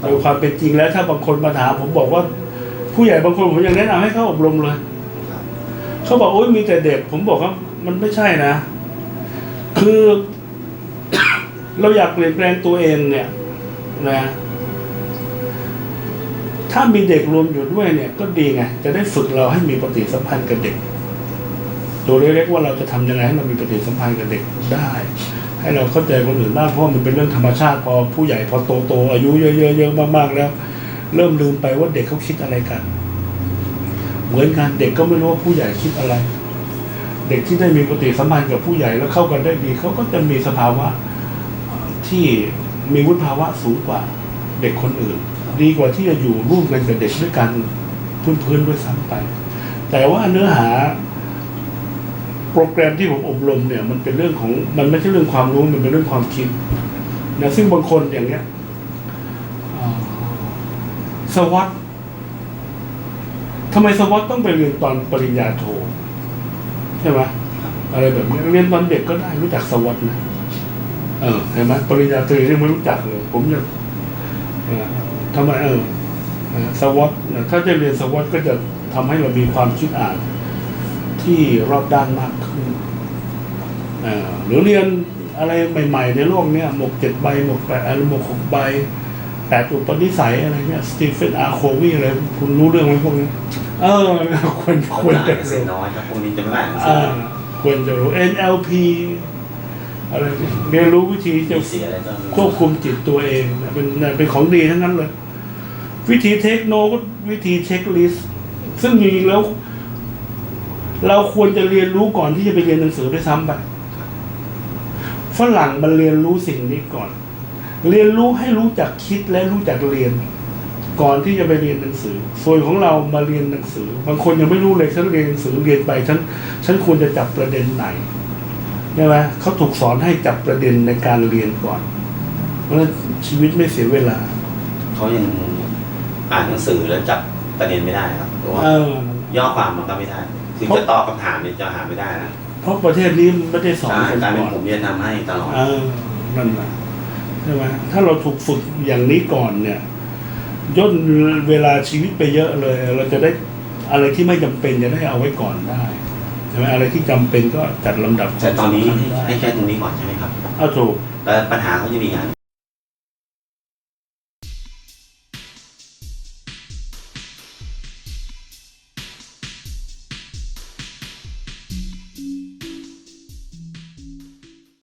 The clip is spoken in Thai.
โดยความเป็นจริงแล้วถ้าบางคนมาถามผมบอกว่า ผู้ใหญ่บางคนผมยังแนะนำให้เข้าอบรมเลยเขาบอกโอ้ยมีแต่เด็ก ผมบอกว่ามันไม่ใช่นะ คือ เราอยากเปลี่ยนแปลงตัวเองเนี่ยนะถ้ามีเด็กรวมอยู่ด้วยเนี่ย ก็ดีไงจะได้ฝึกเราให้มีปฏิสัมพันธ์กับเด็ก ตัวเล็กๆว่าเราจะทำยังไงให้เรามีปฏิสัมพันธ์กับเด็กได้ ให้เราเข้าใจคนอื่นบ้างเพราะมันเป็นเรื่องธรรมชาติพอผู้ใหญ่พอโตโตๆอายุเยอะๆเยอะมากๆแล้ว เริ่มลืมไปว่าเด็กเขาคิดอะไรกัน เหมือนกันเด็กก็ไม่รู้ว่าผู้ใหญ่คิดอะไร เด็กที่ได้มีปฏิสัมพันธ์กับผู้ใหญ่แล้วเข้ากันได้ดีเขาก็จะมีสภาวะที่มีวุฒิภาวะสูงกว่าเด็กคนอื่น ดีกว่าที่จะอยู่ร่วมกันกับเด็กด้วยกันพื้นๆด้วยซ้ำไป แต่ว่าเนื้อหา โปรแกรมที่ผมอบรมเนี่ย มันเป็นเรื่องของมันไม่ใช่เรื่องความรู้มันเป็นเรื่องความคิดนะซึ่งบางคนอย่างเนี้ยสวัสดทำไมสวัสดต้องไปเรียนตอนปริญญาโทใช่ไหมอะไรแบบนี้เรียนตอนเด็กก็ได้รู้จักสวัสดนะเออเห็นไหมปริญญาตรียังไม่รู้จักเลย ผมยังทำไมเออสวัสดถ้าจะเรียนสวัสดก็จะทำให้เรามีความคิดอ่าน ที่รอบด้านมากขึ้นเอ่อหรือเรียนอะไรใหม่ ๆ ในโลกเนี้ยหมกเจ็ดใบหมกแปดอะไรหมกหกใบแปดอุปนิสัยอะไรเงี้ยสตีเฟนอาร์โควีอะไรคุณรู้เรื่องไหมพวกนี้ เออควรเขาควรจะอ่านหนังสืจะรู้อน้อยครับพวกนี้จะไม่อ่านหนังสืออ่าควรจะรู้ NLP อะไรเรียนรู้วิธีจะมีเสียอะไรก็ไม่รู้ควบคุมจิตตัวเองนะเป็นเป็นของดีทั้งนั้นเลย วิธีเทคโนก็วิธีเช็คลิสต์ซึ่งจริงๆแล้ว เราควรจะเรียนรู้ก่อนที่จะไปเรียนหนังสือด้วยซ้ำไปฝรั่งมันเรียนรู้สิ่งนี้ก่อน เรียนรู้ให้รู้จักคิดและรู้จักเรียน ก่อนที่จะไปเรียนหนังสือ ส่วนของเรามาเรียนหนังสือ บางคนยังไม่รู้เลยฉันเรียนหนังสือเรียนไปฉันฉันควรจะจับประเด็นไหนใช่ไหมเขาถูกสอนให้จับประเด็นในการเรียนก่อน เพราะฉะนั้นชีวิตไม่เสียเวลาเขายังอ่านหนังสือแล้วจับประเด็นไม่ได้ครับเพราะว่าเออย่อความมันก็ไม่ได้ คือจะตอบคำถามเนี่ยจะหาไม่ได้นะเพราะประเทศนี้ไม่ได้สอนการคนการเป็ก่นอนผมจะทำให้ตลอด เออนั่นแหละใช่ไหมถ้าเราถูกฝึกอย่างนี้ก่อนเนี่ยย่นเวลาชีวิตไปเยอะเลย เราจะได้อะไรที่ไม่จำเป็นจะได้เอาไว้ก่อนได้ใช่ไหมอะไรที่จำเป็นก็จัดลำดับแต่ตอนนี้ความสำคัญได้ให้แค่ตรงนี้ก่อนใช่ไหมครับ เอาถูก แล้วปัญหาเขาจะมีอย่าง